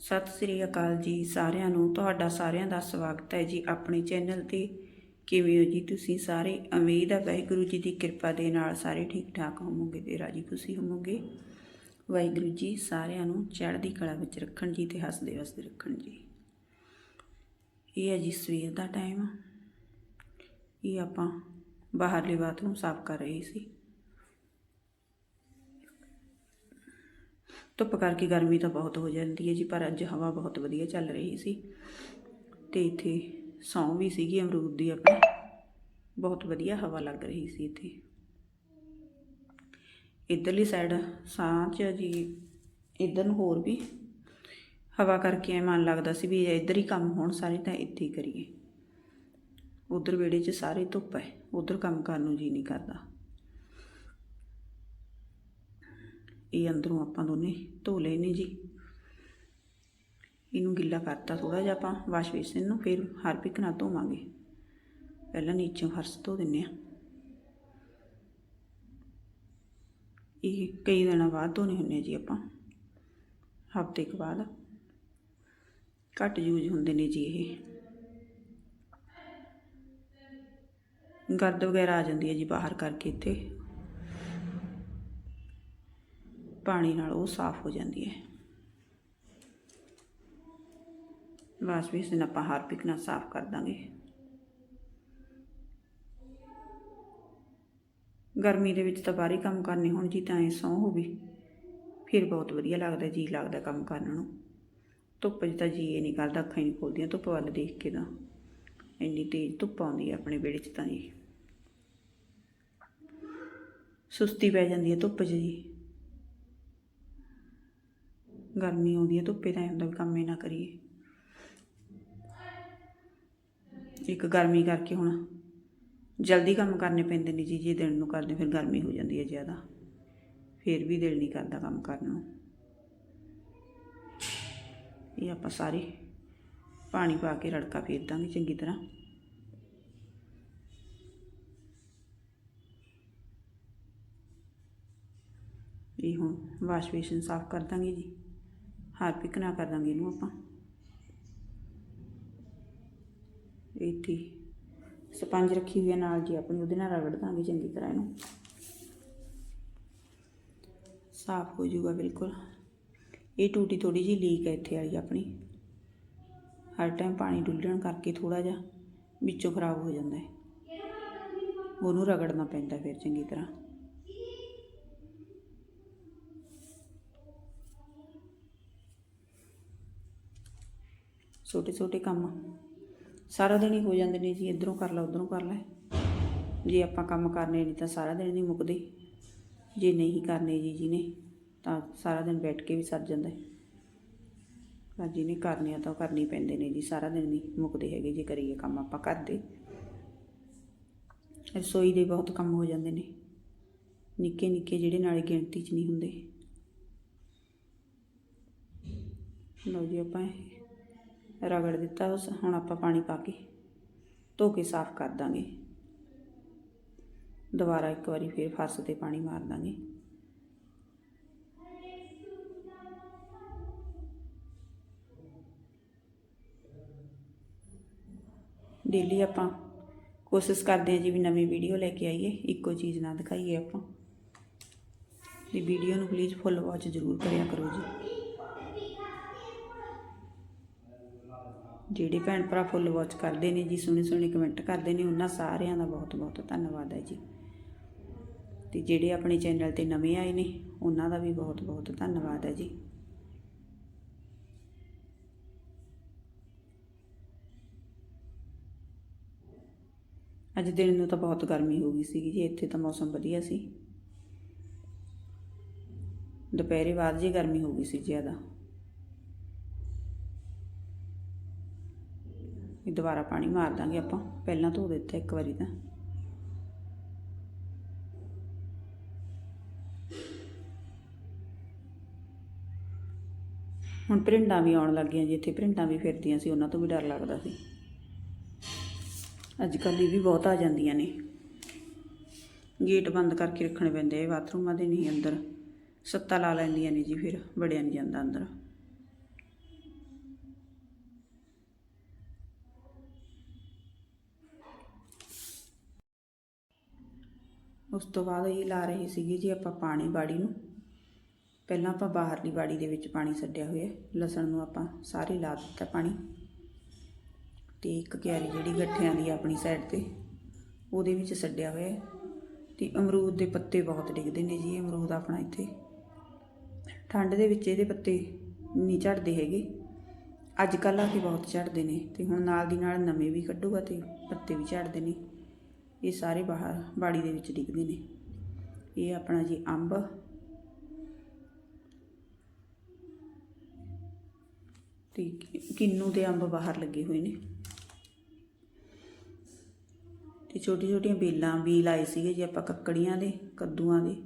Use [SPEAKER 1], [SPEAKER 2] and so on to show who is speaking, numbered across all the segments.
[SPEAKER 1] ਸਤਿ ਸ੍ਰੀ ਅਕਾਲ ਜੀ ਸਾਰਿਆਂ ਨੂੰ। ਤੁਹਾਡਾ ਸਾਰਿਆਂ ਦਾ ਸਵਾਗਤ ਹੈ ਜੀ ਆਪਣੇ ਚੈਨਲ ਤੇ। ਕਿਵੇਂ ਹੋ ਜੀ ਤੁਸੀਂ ਸਾਰੇ? ਉਮੀਦ ਹੈ ਵਾਹਿਗੁਰੂ ਜੀ ਦੀ ਕਿਰਪਾ ਦੇ ਨਾਲ ਸਾਰੇ ਠੀਕ ਠਾਕ ਹੋਵੋਗੇ ਤੇ ਰਾਜੀ ਖੁਸ਼ੀ ਹੋਵੋਗੇ। ਵਾਹਿਗੁਰੂ ਜੀ ਸਾਰਿਆਂ ਨੂੰ ਚੜ੍ਹਦੀ ਕਲਾ ਵਿੱਚ ਰੱਖਣ ਜੀ ਤੇ ਹੱਸਦੇ ਵਸਦੇ ਰੱਖਣ ਜੀ। ਇਹ ਹੈ ਜੀ ਸਵੇਰ ਦਾ ਟਾਈਮ ਇਹ ਆਪਾਂ ਬਾਹਰਲੇ ਬਾਥਰੂਮ ਸਾਫ਼ ਕਰ ਰਹੇ ਸੀ। ਧੁੱਪ ਕਰਕੇ ਗਰਮੀ ਤਾਂ ਬਹੁਤ ਹੋ ਜਾਂਦੀ ਹੈ ਜੀ, ਪਰ ਅੱਜ ਹਵਾ ਬਹੁਤ ਵਧੀਆ ਚੱਲ ਰਹੀ ਸੀ ਤੇ ਇੱਥੇ ਸੌਂ ਵੀ ਸੀਗੀ, ਅਮਰੂਦ ਦੀ ਆਪਣੀ। ਬਹੁਤ ਵਧੀਆ ਹਵਾ ਲੱਗ ਰਹੀ ਸੀ ਇੱਥੇ। ਇਧਰਲੀ ਸਾਈਡ ਸਾਹ ਚ ਜੀ, ਇਧਰ ਨੂੰ ਹੋਰ ਵੀ ਹਵਾ ਕਰਕੇ ਐ ਮਨ ਲੱਗਦਾ ਸੀ ਵੀ ਇੱਧਰ ਹੀ ਕੰਮ ਹੋਣ ਸਾਰੇ, ਤਾਂ ਇੱਥੇ ਹੀ ਕਰੀਏ। ਉਧਰ ਵਿਹੜੇ 'ਚ ਸਾਰੇ ਧੁੱਪ ਹੈ, ਉਧਰ ਕੰਮ ਕਰਨ ਨੂੰ ਜੀ ਨਹੀਂ ਕਰਦਾ। ਇਹ ਅੰਦਰੋਂ ਆਪਾਂ ਦੋਨੇ ਧੋ ਲਏ ਨੇ ਜੀ। ਇਹਨੂੰ ਗਿੱਲਾ ਕਰਤਾ ਥੋੜਾ ਜਿਹਾ ਆਪਾਂ, ਵਾਸ਼ ਬੇਸਿਨ ਨੂੰ, ਫਿਰ ਹਾਰਪਿਕ ਨਾਲ ਧੋਵਾਂਗੇ। ਪਹਿਲਾਂ ਨੀਚੇ ਫਰਸ਼ ਧੋ ਦਿੰਨੇ ਆ। ਇਹ ਕਈ ਦਿਨਾਂ ਬਾਅਦ ਧੋਣੇ ਹੁੰਦੇ ਆ ਜੀ ਆਪਾਂ। ਹਫ਼ਤੇ ਕੁ ਬਾਅਦ। ਘੱਟ ਯੂਜ਼ ਹੁੰਦੇ ਨੇ ਜੀ ਇਹ। ਗਰਦ ਵਗੈਰਾ ਆ ਜਾਂਦੀ ਹੈ ਜੀ ਬਾਹਰ ਕਰਕੇ ਇੱਥੇ। ਪਾਣੀ ਨਾਲ ਉਹ ਸਾਫ਼ ਹੋ ਜਾਂਦੀ ਹੈ। ਬਸ ਵੀ ਇਸ ਨੂੰ ਆਪਾਂ ਹਾਰਪਿਕ ਨਾਲ ਸਾਫ਼ ਕਰ ਦਾਂਗੇ। ਗਰਮੀ ਦੇ ਵਿੱਚ ਤਾਂ ਬਾਹਰੀ ਕੰਮ ਕਰਨੇ ਹੁਣ ਜੀ, ਤਾਂ ਐ ਸੌਂ ਹੋ ਵੀ ਫਿਰ ਬਹੁਤ ਵਧੀਆ ਲੱਗਦਾ, ਜੀ ਲੱਗਦਾ ਕੰਮ ਕਰਨ ਨੂੰ। ਧੁੱਪ 'ਚ ਤਾਂ ਜੀ ਇਹ ਨਹੀਂ ਕਰਦਾ, ਅੱਖਾਂ ਹੀ ਨਹੀਂ ਖੋਲਦੀਆਂ ਧੁੱਪ ਵੱਲ ਦੇਖ ਕੇ ਤਾਂ। ਇੰਨੀ ਤੇਜ਼ ਧੁੱਪ ਆਉਂਦੀ ਹੈ ਆਪਣੇ ਵਿਹੜੇ 'ਚ ਤਾਂ ਜੀ। ਸੁਸਤੀ ਪੈ ਜਾਂਦੀ ਹੈ ਧੁੱਪ 'ਚ ਜੀ। ਗਰਮੀ ਆਉਂਦੀ ਹੈ, ਧੁੱਪੇ ਤਾਂ ਐਂ ਹੁੰਦਾ ਵੀ ਕੰਮ ਹੀ ਨਾ ਕਰੀਏ। ਇੱਕ ਗਰਮੀ ਕਰਕੇ ਹੁਣ ਜਲਦੀ ਕੰਮ ਕਰਨੇ ਪੈਂਦੇ ਨੇ ਜੀ, ਜੇ ਦਿਨ ਨੂੰ ਕਰਦੇ ਫਿਰ ਗਰਮੀ ਹੋ ਜਾਂਦੀ ਹੈ ਜ਼ਿਆਦਾ। ਫਿਰ ਵੀ ਦਿਲ ਨਹੀਂ ਕਰਦਾ ਕੰਮ ਕਰਨ ਨੂੰ। ਇਹ ਆਪਾਂ ਸਾਰੇ ਪਾਣੀ ਪਾ ਕੇ ਰੜਕਾ ਫੇਰ ਦਾਂਗੇ ਚੰਗੀ ਤਰ੍ਹਾਂ। ਇਹ ਹੁਣ ਵਾਸ਼ ਬੇਸਿਨ ਸਾਫ਼ ਕਰ ਦਾਂਗੇ ਜੀ। ਹਾਰਪਿਕ ਨਾਲ ਕਰ ਦਾਂਗੇ ਇਹਨੂੰ ਆਪਾਂ। ਇੱਥੇ ਸਪੰਜ ਰੱਖੀ ਹੋਈ ਹੈ ਨਾਲ ਜੀ ਆਪਣੀ, ਉਹਦੇ ਨਾਲ ਰਗੜ ਦਾਂਗੇ ਚੰਗੀ ਤਰ੍ਹਾਂ ਇਹਨੂੰ। ਸਾਫ਼ ਹੋ ਜਾਊਗਾ ਬਿਲਕੁਲ। ਇਹ ਟੂਟੀ ਥੋੜੀ ਜਿਹੀ ਲੀਕ ਹੈ ਇੱਥੇ ਵਾਲੀ ਆਪਣੀ। ਹਰ ਟਾਈਮ ਪਾਣੀ ਡੁੱਲਣ ਕਰਕੇ ਥੋੜਾ ਜਿਹਾ ਵਿੱਚੋਂ ਖਰਾਬ ਹੋ ਜਾਂਦਾ ਹੈ। ਉਹਨੂੰ ਰਗੜਨਾ ਪੈਂਦਾ ਫਿਰ ਚੰਗੀ ਤਰ੍ਹਾਂ। ਛੋਟੇ ਛੋਟੇ ਕੰਮ। ਸਾਰਾ ਦਿਨ ਹੀ ਹੋ ਜਾਂਦੇ ਨੇ ਜੀ, ਇਧਰੋਂ ਕਰ ਲਾ, ਉਧਰੋਂ ਕਰ ਲੈ। ਜੇ ਆਪਾਂ ਕੰਮ ਕਰਨੇ ਨਹੀਂ ਤਾਂ ਸਾਰਾ ਦਿਨ ਨਹੀਂ ਮੁੱਕਦੇ। ਜੇ ਨਹੀਂ ਕਰਨੇ ਜੀ ਜਿਹਨੇ, ਤਾਂ ਸਾਰਾ ਦਿਨ ਬੈਠ ਕੇ ਵੀ ਸਰ ਜਾਂਦਾ। ਹੈ ਪਰ ਜਿਹਨੇ ਕਰਨੇ ਆ ਤਾਂ ਉਹ ਕਰਨੀ ਪੈਂਦੇ ਨੇ ਜੀ, ਸਾਰਾ ਦਿਨ ਨਹੀਂ ਮੁੱਕਦੇ ਹੈਗੇ ਜੇ ਕਰੀਏ ਕੰਮ ਆਪਾਂ ਕਰਦੇ ਰਸੋਈ ਦੇ ਬਹੁਤ ਕੰਮ ਹੋ ਜਾਂਦੇ ਨੇ। ਨਿੱਕੇ ਨਿੱਕੇ ਜਿਹੜੇ ਨਾਲੇ ਗਿਣਤੀ 'ਚ ਨਹੀਂ ਹੁੰਦੇ। ਲਓ ਜੀ ਆਪਾਂ ਇਹ ਰਗੜ ਦਿੱਤਾ ਉਸ, ਹੁਣ ਆਪਾਂ ਪਾਣੀ ਪਾ ਕੇ ਧੋ ਕੇ ਸਾਫ਼ ਕਰ ਦਾਂਗੇ। ਦੁਬਾਰਾ ਇੱਕ ਵਾਰੀ ਫਿਰ ਫਰਸ਼ ਤੇ ਪਾਣੀ ਮਾਰ ਦਾਂਗੇ। ਡੇਲੀ ਆਪਾਂ ਕੋਸ਼ਿਸ਼ ਕਰਦੇ ਹਾਂ ਜੀ ਵੀ ਨਵੀਂ ਵੀਡੀਓ ਲੈ ਕੇ ਆਈਏ, ਇੱਕੋ ਚੀਜ਼ ਨਾ ਦਿਖਾਈਏ ਆਪਾਂ। ਦੀ ਵੀਡੀਓ ਨੂੰ ਪਲੀਜ਼ ਫੁੱਲ ਵਾਚ ਜ਼ਰੂਰ ਕਰਿਆ ਕਰੋ ਜੀ। ਜਿਹੜੇ ਭੈਣ ਭਰਾ ਫੁੱਲ ਵਾਚ ਕਰਦੇ ਨੇ ਜੀ ਸੋਹਣੇ ਸੋਹਣੇ ਕਮੈਂਟ ਕਰਦੇ ਨੇ, ਉਹਨਾਂ ਸਾਰਿਆਂ ਦਾ ਬਹੁਤ ਬਹੁਤ ਧੰਨਵਾਦ ਹੈ ਜੀ। ਤੇ ਜਿਹੜੇ ਆਪਣੇ ਚੈਨਲ ਤੇ ਨਵੇਂ ਆਏ ਨੇ, ਉਹਨਾਂ ਦਾ ਵੀ ਬਹੁਤ ਬਹੁਤ ਧੰਨਵਾਦ ਹੈ ਜੀ। ਅੱਜ ਦਿਨ ਨੂੰ ਤਾਂ ਬਹੁਤ ਗਰਮੀ ਹੋ ਗਈ ਸੀਗੀ ਜੀ, ਇੱਥੇ ਤਾਂ ਮੌਸਮ ਵਧੀਆ ਸੀ। ਦੁਪਹਿਰੇ ਬਾਅਦ ਜੀ ਗਰਮੀ ਹੋ ਗਈ ਸੀ ਜ਼ਿਆਦਾ। ਇਹ ਦੁਬਾਰਾ ਪਾਣੀ ਮਾਰ ਦਾਂਗੇ ਆਪਾਂ। ਪਹਿਲਾਂ ਧੋ ਦਿੱਤਾ ਇੱਕ ਵਾਰੀ ਤਾਂ। ਹੁਣ ਪ੍ਰਿੰਡਾਂ ਵੀ ਆਉਣ ਲੱਗੀਆਂ ਜੀ, ਇੱਥੇ ਪ੍ਰਿੰਡਾਂ ਵੀ ਫਿਰਦੀਆਂ ਸੀ, ਉਹਨਾਂ ਤੋਂ ਵੀ ਡਰ ਲੱਗਦਾ ਸੀ। ਅੱਜ ਕੱਲ੍ਹ ਇਹ ਵੀ ਬਹੁਤ ਆ ਜਾਂਦੀਆਂ ਨੇ। ਗੇਟ ਬੰਦ ਕਰਕੇ ਰੱਖਣੇ ਪੈਂਦੇ ਆ, ਬਾਥਰੂਮਾਂ ਦੇ ਨਹੀਂ ਅੰਦਰ। ਸੱਤਾ ਲਾ ਲੈਂਦੀਆਂ ਨੇ ਜੀ ਫਿਰ, ਵੜਿਆ ਨਹੀਂ ਜਾਂਦਾ ਅੰਦਰ। ਉਸ ਤੋਂ ਬਾਅਦ ਇਹ ਲਾ ਰਹੇ ਸੀਗੇ ਜੀ ਆਪਾਂ ਪਾਣੀ ਬਾੜੀ ਨੂੰ। ਪਹਿਲਾਂ ਆਪਾਂ ਬਾਹਰਲੀ ਬਾੜੀ ਦੇ ਵਿੱਚ ਪਾਣੀ ਛੱਡਿਆ ਹੋਇਆ ਲਸਣ ਨੂੰ ਆਪਾਂ ਸਾਰੇ ਲਾ ਦਿੱਤਾ ਪਾਣੀ। ਤੇ ਇੱਕ ਕਿਆਰੀ ਜਿਹੜੀ ਗੱਠਿਆਂ ਦੀ ਆਪਣੀ ਸਾਈਡ ਤੇ, ਉਹਦੇ ਵਿੱਚ ਛੱਡਿਆ ਹੋਇਆ ਹੈ। ਤੇ ਅਮਰੂਦ ਦੇ ਪੱਤੇ ਬਹੁਤ ਡਿੱਗਦੇ ਨੇ ਜੀ ਇਹ ਅਮਰੂਦ ਆਪਣਾ ਇੱਥੇ। ਠੰਡ ਦੇ ਵਿੱਚ ਇਹਦੇ ਪੱਤੇ ਨਹੀਂ ਝੜਦੇ ਹੈਗੇ। ਅੱਜ ਕੱਲ੍ਹ ਆ ਕੇ ਬਹੁਤ ਝੜਦੇ ਨੇ ਤੇ ਹੁਣ ਨਾਲ ਦੀ ਨਾਲ ਨਵੇਂ ਵੀ ਕੱਢੂਗਾ ਤੇ ਪੱਤੇ ਵੀ ਝੜਦੇ ਨੇ। ਇਹ ਸਾਰੇ ਬਾਹਰ ਬਾੜੀ ਦੇ ਵਿੱਚ ਡਿੱਗਦੇ ਨੇ। ਇਹ ਆਪਣਾ ਜੀ ਅੰਬ। ਤੇ ਕਿੰਨੂ ਦੇ ਅੰਬ ਬਾਹਰ ਲੱਗੇ ਹੋਏ ਨੇ। ਤੇ ਛੋਟੀ ਛੋਟੀਆਂ ਬੇਲਾਂ ਵੀ ਲਾਏ ਸੀਗੇ ਜੀ ਆਪਾਂ ਕੱਕੜੀਆਂ ਦੇ, ਕੱਦੂਆਂ ਦੇ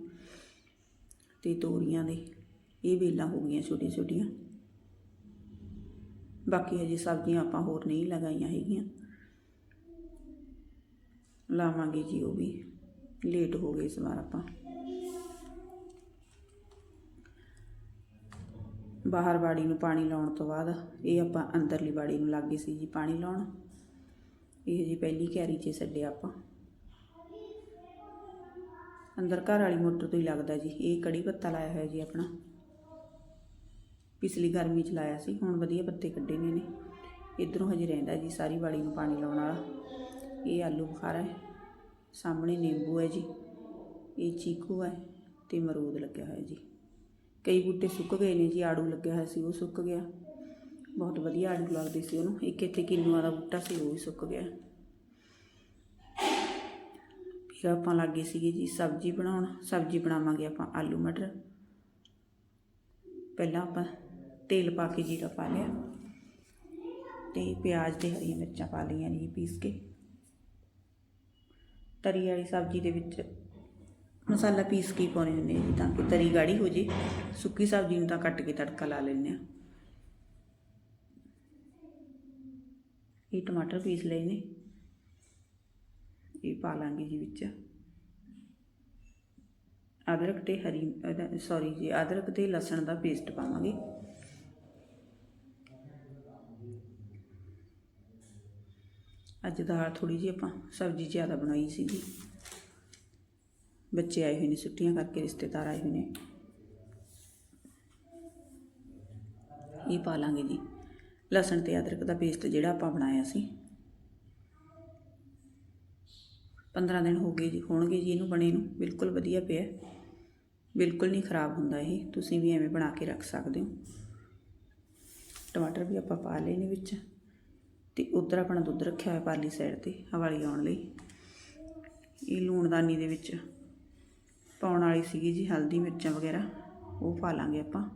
[SPEAKER 1] ਤੇ ਤੋਰੀਆਂ ਦੇ। ਇਹ ਬੇਲਾਂ ਹੋ ਗਈਆਂ ਛੋਟੀਆਂ ਛੋਟੀਆਂ ਬਾਕੀ ਹਜੇ ਸਬਜ਼ੀਆਂ ਆਪਾਂ ਹੋਰ ਨਹੀਂ ਲਗਾਈਆਂ ਹੈਗੀਆਂ। ਲਾਵਾਂਗੇ ਜੀ ਉਹ ਵੀ। ਲੇਟ ਹੋ ਗਏ ਇਸ ਵਾਰ ਆਪਾਂ। ਬਾਹਰ ਬਾੜੀ ਨੂੰ ਪਾਣੀ ਲਾਉਣ ਤੋਂ ਬਾਅਦ ਇਹ ਆਪਾਂ ਅੰਦਰਲੀ ਬਾੜੀ ਨੂੰ ਲੱਗ ਗਏ ਸੀ ਜੀ ਪਾਣੀ ਲਾਉਣ। ਇਹ ਜੀ ਪਹਿਲੀ ਕੈਰੀ 'ਚ ਛੱਡਿਆ ਆਪਾਂ। ਅੰਦਰ ਘਰ ਵਾਲੀ ਮੋਟਰ ਤੋਂ ਹੀ ਲੱਗਦਾ ਜੀ। ਇਹ ਕੜੀ ਪੱਤਾ ਲਾਇਆ ਹੋਇਆ ਜੀ ਆਪਣਾ। ਪਿਛਲੀ ਗਰਮੀ 'ਚ ਲਾਇਆ ਸੀ। ਹੁਣ ਵਧੀਆ ਪੱਤੇ ਕੱਢੇ ਨੇ ਨੇ ਇਧਰੋਂ ਹਜੇ ਰਹਿੰਦਾ ਜੀ ਸਾਰੀ ਬਾੜੀ ਨੂੰ ਪਾਣੀ ਲਾਉਣ ਵਾਲਾ। ਇਹ ਆਲੂ ਬੁਖਾਰਾ ਹੈ। ਸਾਹਮਣੇ ਨਿੰਬੂ ਹੈ ਜੀ। ਇਹ ਚੀਕੂ ਹੈ ਤੇ ਮਰੂਦ ਲੱਗਿਆ ਹੋਇਆ ਜੀ। ਕਈ ਬੂਟੇ ਸੁੱਕ ਗਏ ਨੇ ਜੀ, ਆੜੂ ਲੱਗਿਆ ਹੋਇਆ ਸੀ, ਉਹ ਸੁੱਕ ਗਿਆ। ਬਹੁਤ ਵਧੀਆ ਆੜੂ ਲੱਗਦੇ ਸੀ ਉਹਨੂੰ। ਇੱਕ ਇੱਥੇ ਕਿੰਨੂਆਂ ਦਾ ਬੂਟਾ ਸੀ, ਉਹ ਵੀ ਸੁੱਕ ਗਿਆ। ਫਿਰ ਆਪਾਂ ਲੱਗੇ ਸੀਗੇ ਜੀ ਸਬਜ਼ੀ ਬਣਾਉਣ। ਸਬਜ਼ੀ ਬਣਾਵਾਂਗੇ ਆਪਾਂ ਆਲੂ ਮਟਰ। ਪਹਿਲਾਂ ਆਪਾਂ ਤੇਲ ਪਾ ਕੇ ਜੀਰਾ ਪਾ ਲਿਆ। ਤੇ ਪਿਆਜ਼ ਤੇ ਹਰੀਆਂ ਮਿਰਚਾਂ ਪਾ ਲਈਆਂ ਜੀ ਪੀਸ ਕੇ। ਤਰੀ ਵਾਲੀ ਸਬਜ਼ੀ ਦੇ ਵਿੱਚ ਮਸਾਲਾ ਪੀਸ ਕੇ ਹੀ ਪਾਉਣੇ ਹੁੰਦੇ ਆ ਜੀ ਤਾਂ ਕਿ ਤਰੀ ਗਾੜੀ ਹੋ ਜੇ। ਸੁੱਕੀ ਸਬਜ਼ੀ ਨੂੰ ਤਾਂ ਕੱਟ ਕੇ ਤੜਕਾ ਲਾ ਲੈਂਦੇ ਆ। ਇਹ ਟਮਾਟਰ ਪੀਸ ਲਏ ਨੇ। ਇਹ ਪਾ ਲਾਂਗੇ ਜੀ ਵਿੱਚ। ਅਦਰਕ ਤੇ ਹਰੀ ਸੌਰੀ ਜੀ, ਅਦਰਕ ਤੇ ਲਸਣ ਦਾ ਪੇਸਟ ਪਾਵਾਂਗੇ। ਅੱਜ ਦਾਲ ਥੋੜੀ ਜਿਹੀ ਆਪਾਂ ਸਬਜ਼ੀ ਜ਼ਿਆਦਾ ਬਣਾਈ ਸੀਗੀ। ਬੱਚੇ ਆਏ ਹੋਏ ਨੇ, ਛੁੱਟੀਆਂ ਕਰਕੇ ਰਿਸ਼ਤੇਦਾਰ ਆਏ ਹੋਏ ਨੇ। ਇਹ ਪਾ ਲਾਂਗੇ ਜੀ। ਲਸਣ ਤੇ ਅਦਰਕ ਦਾ ਪੇਸਟ ਜਿਹੜਾ ਆਪਾਂ ਬਣਾਇਆ ਸੀ। 15 ਦਿਨ ਹੋ ਗਏ ਜੀ, ਹੋਣਗੇ ਜੀ ਇਹਨੂੰ ਬਣੇ ਨੂੰ। ਬਿਲਕੁਲ ਵਧੀਆ ਪਿਆ। ਬਿਲਕੁਲ ਨਹੀਂ ਖਰਾਬ ਹੁੰਦਾ ਇਹ। ਤੁਸੀਂ ਵੀ ਐਵੇਂ ਬਣਾ ਕੇ ਰੱਖ ਸਕਦੇ ਹੋ। ਟਮਾਟਰ ਵੀ ਆਪਾਂ ਪਾ ਲਏ ਨੇ ਵਿੱਚ। ਤੇ ਉਧਰ ਆਪਣਾ ਦੁੱਧ ਰੱਖਿਆ ਹੋਇਆ ਪਾਲੀ ਸਾਈਡ ਤੇ, ਹਵਾਲੀ ਆਉਣ ਲਈ। ਇਹ ਲੂਣਦਾਨੀ ਦੇ ਵਿੱਚ ਪਾਉਣ ਵਾਲੀ ਸੀਗੀ ਜੀ ਹਲਦੀ, ਮਿਰਚਾਂ ਵਗੈਰਾ, ਉਹ ਪਾ ਲਾਂਗੇ ਆਪਾਂ।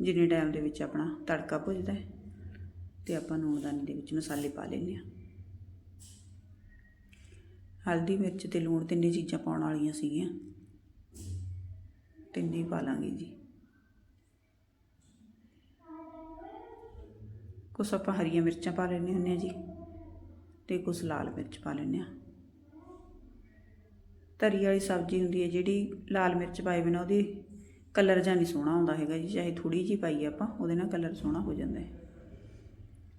[SPEAKER 1] ਜਿੰਨੇ ਟਾਈਮ ਦੇ ਵਿੱਚ ਆਪਣਾ ਤੜਕਾ ਭੁੱਜਦਾ ਹੈ, ਤੇ ਆਪਾਂ ਲੂਣਦਾਨੀ ਦੇ ਵਿੱਚ ਮਸਾਲੇ ਪਾ ਲੈਂਦੇ ਹਾਂ। ਹਲਦੀ, ਮਿਰਚ ਤੇ ਲੂਣ ਤਿੰਨੇ ਚੀਜ਼ਾਂ ਪਾਉਣ ਵਾਲੀਆਂ ਸੀਗੀਆਂ। ਤਿੰਨੇ ਹੀ ਪਾ ਲਾਂਗੇ ਜੀ। ਕੁਛ ਆਪਾਂ ਹਰੀਆਂ ਮਿਰਚਾਂ ਪਾ ਲੈਂਦੇ ਹੁੰਦੇ ਆ ਜੀ ਤੇ ਕੁਛ ਲਾਲ ਮਿਰਚ ਪਾ ਲੈਂਦੇ ਆ ਤਰੀ ਵਾਲੀ ਸਬਜ਼ੀ ਹੁੰਦੀ ਹੈ ਜਿਹੜੀ ਲਾਲ ਮਿਰਚ ਪਾਏ ਬਿਨਾਂ ਉਹਦੀ ਕਲਰ ਜਾਂ ਨਹੀਂ ਸੋਹਣਾ ਆਉਂਦਾ ਹੈਗਾ ਜੀ, ਚਾਹੇ ਥੋੜੀ ਜਿਹੀ ਪਾਈਏ ਆਪਾਂ, ਉਹਦੇ ਨਾਲ ਕਲਰ ਸੋਹਣਾ ਹੋ ਜਾਂਦਾ ਹੈ।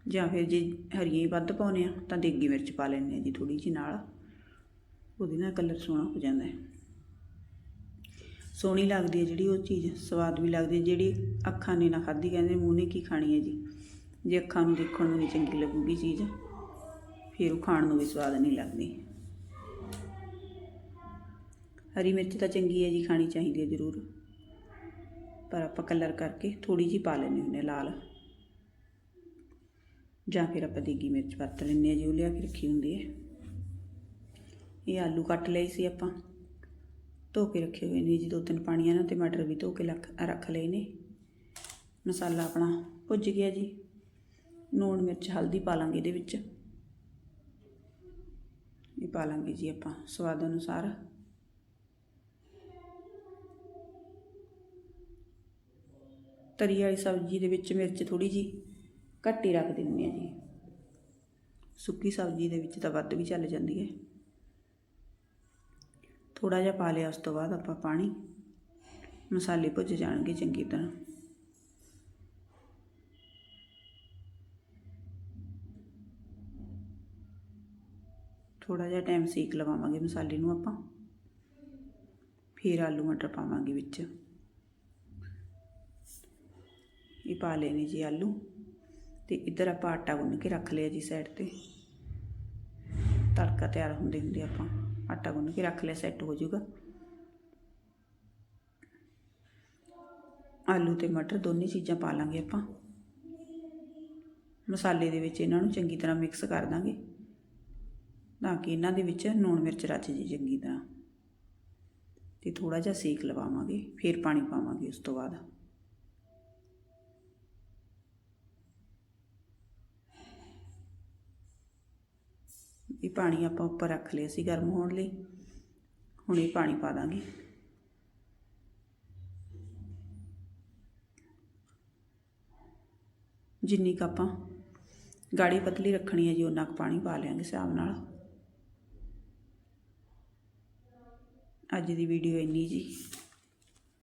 [SPEAKER 1] ਜਾਂ ਫਿਰ ਜੇ ਹਰੀਆਂ ਹੀ ਵੱਧ ਪਾਉਨੇ ਆ ਤਾਂ ਦੇਗੀ ਮਿਰਚ ਪਾ ਲੈਂਦੇ ਆ ਜੀ ਥੋੜੀ ਜਿਹੀ ਨਾਲ, ਉਹਦੇ ਨਾਲ ਕਲਰ ਸੋਹਣਾ ਹੋ ਜਾਂਦਾ ਹੈ। ਸੋਹਣੀ ਲੱਗਦੀ ਹੈ ਜਿਹੜੀ ਉਹ ਚੀਜ਼, ਸਵਾਦ ਵੀ ਲੱਗਦੀ ਹੈ ਜਿਹੜੀ ਅੱਖਾਂ ਨੇ ਨਾ ਖਾਧੀ, ਕਹਿੰਦੇ ਮੂੰਹ ਨੇ ਕੀ ਖਾਣੀ ਹੈ ਜੀ। ਜੇ ਅੱਖਾਂ ਨੂੰ ਦੇਖਣ ਨੂੰ ਨਹੀਂ ਚੰਗੀ ਲੱਗੂਗੀ ਚੀਜ਼, ਫਿਰ ਉਹ ਖਾਣ ਨੂੰ ਵੀ ਸਵਾਦ ਨਹੀਂ ਲੱਗਦੀ। ਹਰੀ ਮਿਰਚ ਤਾਂ ਚੰਗੀ ਹੈ ਜੀ, ਖਾਣੀ ਚਾਹੀਦੀ ਹੈ ਜ਼ਰੂਰ। ਪਰ ਆਪਾਂ ਕਲਰ ਕਰਕੇ ਥੋੜੀ ਜੀ ਪਾ ਲੈਣੀ ਹੁੰਦੇ ਲਾਲ। ਜਾਂ ਫਿਰ ਆਪਾਂ ਦੇਗੀ ਮਿਰਚ ਵਰਤ ਲੈਂਦੇ ਆ ਜੀ, ਉਹ ਲਿਆ ਕੇ ਰੱਖੀ ਹੁੰਦੀ ਹੈ। ਇਹ ਆਲੂ ਕੱਟ ਲਏ ਸੀ ਆਪਾਂ। ਧੋ ਕੇ ਰੱਖੇ ਹੋਏ ਨੇ ਜੀ, ਦੋ ਤਿੰਨ ਪਾਣੀਆਂ ਨਾਲ ਤੇ ਮਟਰ ਵੀ ਧੋ ਕੇ ਲੱਖ, ਰੱਖ ਲਏ ਨੇ। ਮਸਾਲਾ ਆਪਣਾ ਭੁੱਜ ਗਿਆ ਜੀ। ਨੂਣ ਮਿਰਚ, ਹਲਦੀ ਪਾ ਲਾਂਗੇ ਇਹਦੇ ਵਿੱਚ। ਇਹ ਪਾ ਲਾਂਗੇ ਜੀ ਆਪਾਂ ਸਵਾਦ ਅਨੁਸਾਰ। ਤਰੀ ਵਾਲੀ ਸਬਜ਼ੀ ਦੇ ਵਿੱਚ ਮਿਰਚ ਥੋੜੀ ਜੀ ਘੱਟ ਹੀ ਰੱਖ ਦਿੰਦੇ ਆ ਜੀ। ਸੁੱਕੀ ਸਬਜ਼ੀ ਦੇ ਵਿੱਚ ਤਾਂ ਵੱਧ ਵੀ ਚੱਲ ਜਾਂਦੀ ਹੈ। ਥੋੜਾ ਜਿਹਾ ਪਾ ਲਿਆ ਉਸ ਤੋਂ ਬਾਅਦ ਆਪਾਂ ਪਾਣੀ। ਮਸਾਲੇ ਭੁੱਜ ਜਾਣਗੇ ਚੰਗੀ ਤਰ੍ਹਾਂ। ਥੋੜਾ ਜਿਹਾ ਟਾਈਮ ਸੇਕ ਲਵਾਵਾਂਗੇ ਮਸਾਲੇ ਨੂੰ ਆਪਾਂ। ਫਿਰ ਆਲੂ ਮਟਰ ਪਾਵਾਂਗੇ ਵਿੱਚ। ਇਹ ਪਾ ਲਏ ਨੇ ਜੀ ਆਲੂ। ਤੇ ਇੱਧਰ ਆਪਾਂ ਆਟਾ ਗੁੰਨ ਕੇ ਰੱਖ ਲਿਆ ਜੀ ਸਾਈਡ ਤੇ। ਤੜਕਾ ਤਿਆਰ ਹੁੰਦੇ ਹੁੰਦੇ ਆਪਾਂ ਆਟਾ ਗੁੰਨ ਕੇ ਰੱਖ ਲਿਆ ਸੈੱਟ ਹੋ ਜਾਊਗਾ। ਆਲੂ ਤੇ ਮਟਰ ਦੋਨੇ ਚੀਜ਼ਾਂ ਪਾ ਲਾਂਗੇ ਆਪਾਂ। ਮਸਾਲੇ ਦੇ ਵਿੱਚ ਇਹਨਾਂ ਨੂੰ ਚੰਗੀ ਤਰ੍ਹਾਂ ਮਿਕਸ ਕਰ ਦਾਂਗੇ। ਤਾਂ ਕਿ ਇਹਨਾਂ ਦੇ ਵਿੱਚ ਲੂਣ ਮਿਰਚ ਰਚ ਜੇ ਚੰਗੀ ਤਰ੍ਹਾਂ। ਤੇ ਥੋੜਾ ਜਿਹਾ ਸੇਕ ਲਵਾਵਾਂਗੇ, ਫਿਰ ਪਾਣੀ ਪਾਵਾਂਗੇ ਉਸ ਤੋਂ ਬਾਅਦ। ਇਹ ਪਾਣੀ ਆਪਾਂ ਉੱਪਰ ਰੱਖ ਲਿਆ ਸੀ ਗਰਮ ਹੋਣ ਲਈ। ਹੁਣ ਇਹ ਪਾਣੀ ਪਾ ਦਾਂਗੇ। ਜਿੰਨੀ ਕੁ ਆਪਾਂ ਗਾੜੀ ਪਤਲੀ ਰੱਖਣੀ ਹੈ ਜੀ ਉਨਾ ਕੁ ਪਾਣੀ ਪਾ ਲਿਆਂਗੇ ਹਿਸਾਬ ਨਾਲ। ਅੱਜ ਦੀ ਵੀਡੀਓ ਇੰਨੀ ਜੀ।